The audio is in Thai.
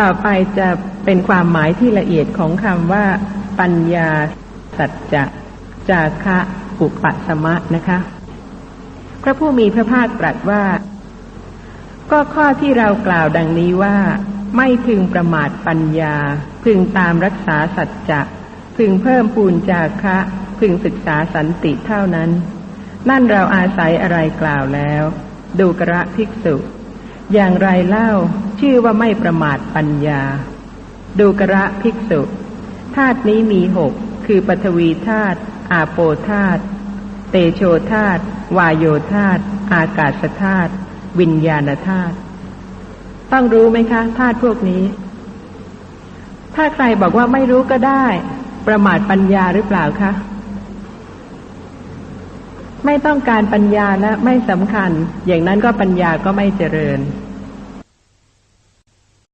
ต่อไปจะเป็นความหมายที่ละเอียดของคำว่า ปัญญาสัจจะจาคะอุปสมะนะคะ พระผู้มีพระภาคตรัสว่า ก็ข้อที่เรากล่าวดังนี้ว่า ไม่พึงประมาทปัญญา พึงตามรักษาสัจจะพึงเพิ่มปูนจาคะ พึงศึกษาสันติเท่านั้น นั่นเราอาศัยอะไรกล่าวแล้ว ดูกระภิกษุ อย่างไรเล่า ชื่อว่าไม่ประมาทปัญญา ดูกระภิกษุธาตุนี้มีหกคือปฐวีธาตุอาโปธาตุเตโชธาตุวายโยธาตุอากาศธาตุวิญญาณธาตุต้องรู้ไหมคะธาตุพวกนี้ ถ้าใครบอกว่าไม่รู้ก็ได้ ประมาทปัญญาหรือเปล่าคะไม่ต้องการปัญญาและไม่สำคัญ อย่างนั้นก็ปัญญาก็ไม่เจริญ